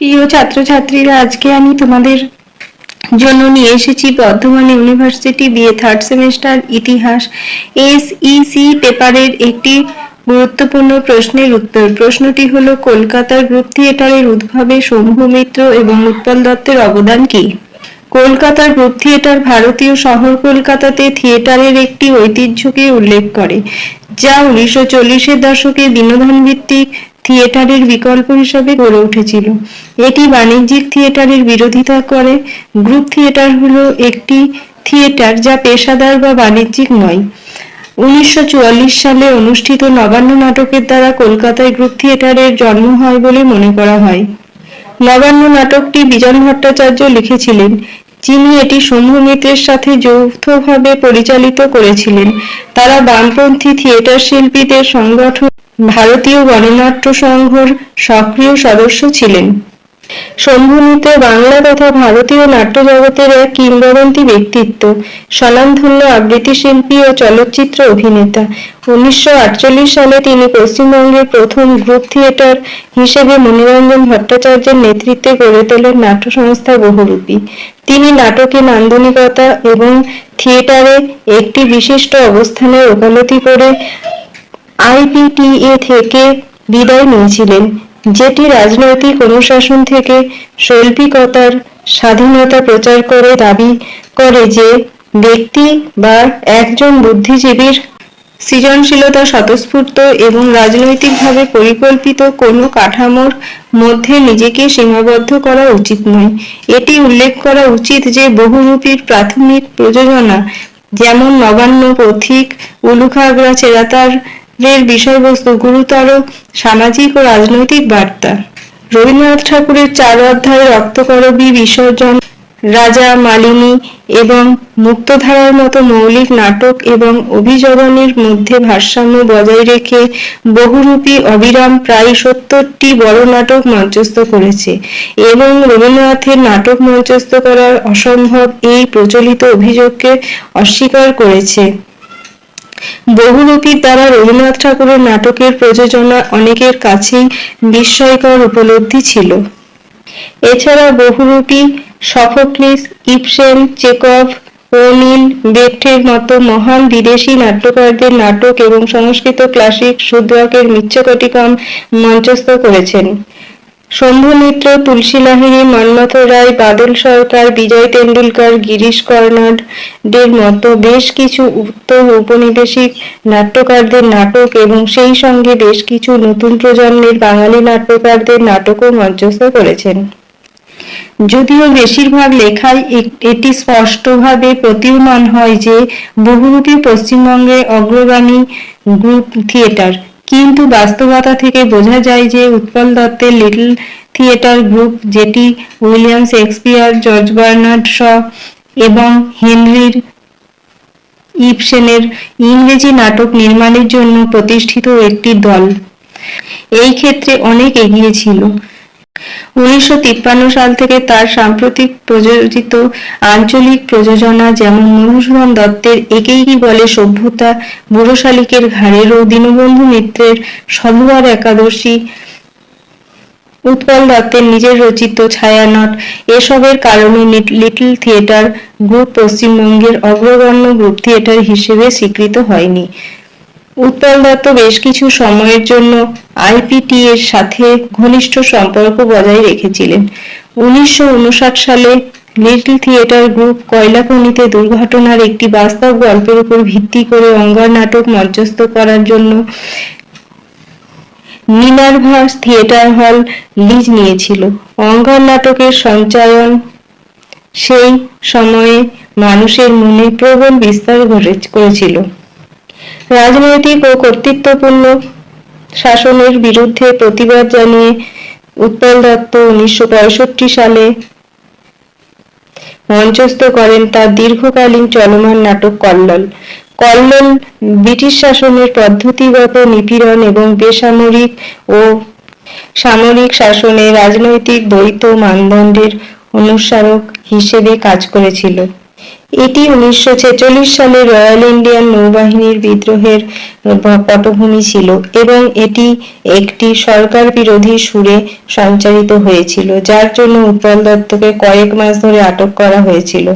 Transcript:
প্রিয় ছাত্রছাত্রীরা, আজকে আমি তোমাদের জন্য নিয়ে এসেছি Bardhaman university BA third semester ইতিহাস। এসইসি পেপারের একটি গুরুত্বপূর্ণ প্রশ্নের উত্তর। প্রশ্নটি হলো, কলকাতার গ্রুপ থিয়েটারের উদ্ভবে শম্ভু মিত্র এবং উৎপল দত্তের অবদান কি? কলকাতার গ্রুপ থিয়েটার ভারতীয় শহর কলকাতাতে থিয়েটারের একটি ঐতিহ্যকে উল্লেখ করে, যা উনিশশো চল্লিশের দশকে বিনোদন ভিত্তিক থিয়েটারের বিকল্প হিসেবে গড়ে উঠেছিল। এটি বাণিজ্যিক থিয়েটারের বিরোধিতা করে। গ্রুপ থিয়েটার হলো একটি থিয়েটার যা পেশাদার বা বাণিজ্যিক নয়। উনিশশো সালে অনুষ্ঠিত নবান্ন নাটকের দ্বারা কলকাতায় গ্রুপ থিয়েটারের জন্ম হয় বলে মনে করা হয়। নবান্ন নাটকটি বিজন ভট্টাচার্য লিখেছিলেন, যিনি এটি শম্ভু মিত্রের সাথে যৌথভাবে পরিচালিত করেছিলেন। তারা বামপন্থী থিয়েটার শিল্পীদের সংগঠন ভারতীয় গণনাট্য সংঘর সক্রিয় সদস্য ছিলেন। শম্ভু মিত্র বাংলা তথা ভারতীয় নাট্য জগতের এক কিংবদন্তি ব্যক্তিত্ব, স্বনামধন্য আবৃত্তি শিল্পী ও চলচ্চিত্র অভিনেতা। উনিশশো আটচল্লিশ সালে তিনি পশ্চিমবঙ্গের প্রথম গ্রুপ থিয়েটার হিসেবে মনিরঞ্জন ভট্টাচার্যের নেতৃত্বে গড়ে তোলেন নাট্য সংস্থা বহুরূপী। তিনি নাটকে নান্দনিকতা এবং থিয়েটারে একটি বিশিষ্ট অবস্থানের ওকালতি করে আইপিটিএ থেকে বিদায় নিয়েছিলেন, যেটি রাজনৈতিক অনুশাসন থেকে শৈল্পিকতার স্বাধীনতা প্রচার করে দাবি করে যে ব্যক্তি বা একজন বুদ্ধিজীবীর সৃজনশীলতা স্বতঃস্ফূর্ত এবং রাজনৈতিকভাবে পরিকল্পিত কোনো কাঠামোর মধ্যে নিজেকে সীমাবদ্ধ করা উচিত নয়। এটি উল্লেখ করা উচিত যে বহুরূপীর প্রাথমিক প্রযোজনা, যেমন নবান্ন পথিক, উলুখাগড়া, চেরাতার এর বিষয়বস্তু, গুরুতর সামাজিক ও রাজনৈতিক বার্তা। রবীন্দ্রনাথ ঠাকুরের চার অধ্যায়ে রক্তকরবী বিসর্জন, রাজা, মালিনী এবং মুক্তধারার মতো মৌলিক নাটক এবং অভিযোজনের মধ্যে ভারসাম্য বজায় রেখে বহুরূপী অবিরাম প্রায় সত্তরটি বড় নাটক মঞ্চস্থ করেছে এবং রবীন্দ্রনাথের নাটক মঞ্চস্থ করার অসম্ভব এই প্রচলিত অভিযোগকে অস্বীকার করেছে। বহুরূপীর দ্বারা রবীন্দ্রনাথ ঠাকুরের নাটকের প্রযোজনা অনেকের কাছেই বিস্ময়কর উপলব্ধি ছিল। এছাড়া বহুরূপী সফোক্লিস ইপসেন চেকভ, ওনিল বেট্টের মতো মহান বিদেশি নাট্যকারদের নাটক এবং সংস্কৃত ক্লাসিক শুদ্রাকের মিচ্ছকটিকম মঞ্চস্থ করেছেন। শম্ভু মিত্র তুলসী লাহিড়ী মন্মথ রায়, বাদল সরকার, বিজয় তেন্ডুলকর, গিরিশ কর্নাডের মতো বেশ কিছু উত্তর ঔপনিবেশিক নাট্যকারদের নাটক এবং সেই সঙ্গে বেশ কিছু নতুন প্রজন্মের বাঙালি নাট্যকারদের নাটকও মঞ্চস্থ করেছেন। যদিও বেশিরভাগ লেখায় এটি স্পষ্টভাবে প্রতীয়মান হয় যে, বহুরূপী পশ্চিমবঙ্গে অগ্রগামী গ্রুপ থিয়েটার কিন্তু বাস্তবতা থেকে বোঝা যায় যে উৎপল দত্তের লিটল থিয়েটার গ্রুপ যেটি William Shakespeare, George Bernard Shaw এবং হেনরির ইপসেনের ইংরেজি নাটক নির্মাণের জন্য প্রতিষ্ঠিত একটি দল। এই ক্ষেত্রে অনেক এগিয়ে ছিল। উনিশশো তিপ্পান্ন সাল থেকে তার সাম্প্রতিক প্রযোজিত আঞ্চলিক প্রযোজনা যেমন মধুসূদন দত্তের একেই কি বলে সভ্যতা, বুড়ো শালিকের ঘাড়ের ও দীনবন্ধু মিত্রের সধবার একাদশী, উৎপল দত্তের নিজের রচিত ছায়ানট, এসবের কারণে লিটল থিয়েটার গ্রুপ পশ্চিমবঙ্গের অগ্রগণ্য গ্রুপ থিয়েটার হিসেবে স্বীকৃত হয়নি। উৎপল দত্ত বেশ কিছু সময়ের জন্য আইপিটি এর সাথে ঘনিষ্ঠ সম্পর্ক বজায় রেখেছিলেন। উনিশশো উনষাট সালে লিটল থিয়েটার গ্রুপ কয়লা খনিতে দুর্ঘটনার একটি বাস্তব গল্পের উপর ভিত্তি করে অঙ্গার নাটক মঞ্চস্থ করার জন্য মিনারভাস থিয়েটার হল লিজ নিয়েছিল। অঙ্গার নাটকের সঞ্চায়ন সেই সময়ে মানুষের মনে প্রবল বিস্তার করেছিল। রাজনৈতিক ও কর্তৃত্বপূর্ণ শাসনের বিরুদ্ধে প্রতিবাদ জানিয়ে উৎপল দত্ত উনিশশো পঁয়ষট্টি সালে মঞ্চস্থ করেন তার দীর্ঘকালীন চলমান নাটক কল্লোল। কল্লোল ব্রিটিশ শাসনের পদ্ধতিগত নিপীড়ন এবং বেসামরিক ও সামরিক শাসনে রাজনৈতিক দ্বৈত মানদণ্ডের অনুসারক হিসেবে কাজ করেছিল। এটি উনিশশো ছেচল্লিশ সালে রয়্যাল ইন্ডিয়ান নৌবাহিনীর বিদ্রোহের পটভূমি ছিল এবং এটি একটি সরকার বিরোধী সুরে সঞ্চারিত হয়েছিল, যার জন্য উৎপল দত্তকে কয়েক মাস ধরে আটক করা হয়েছিল।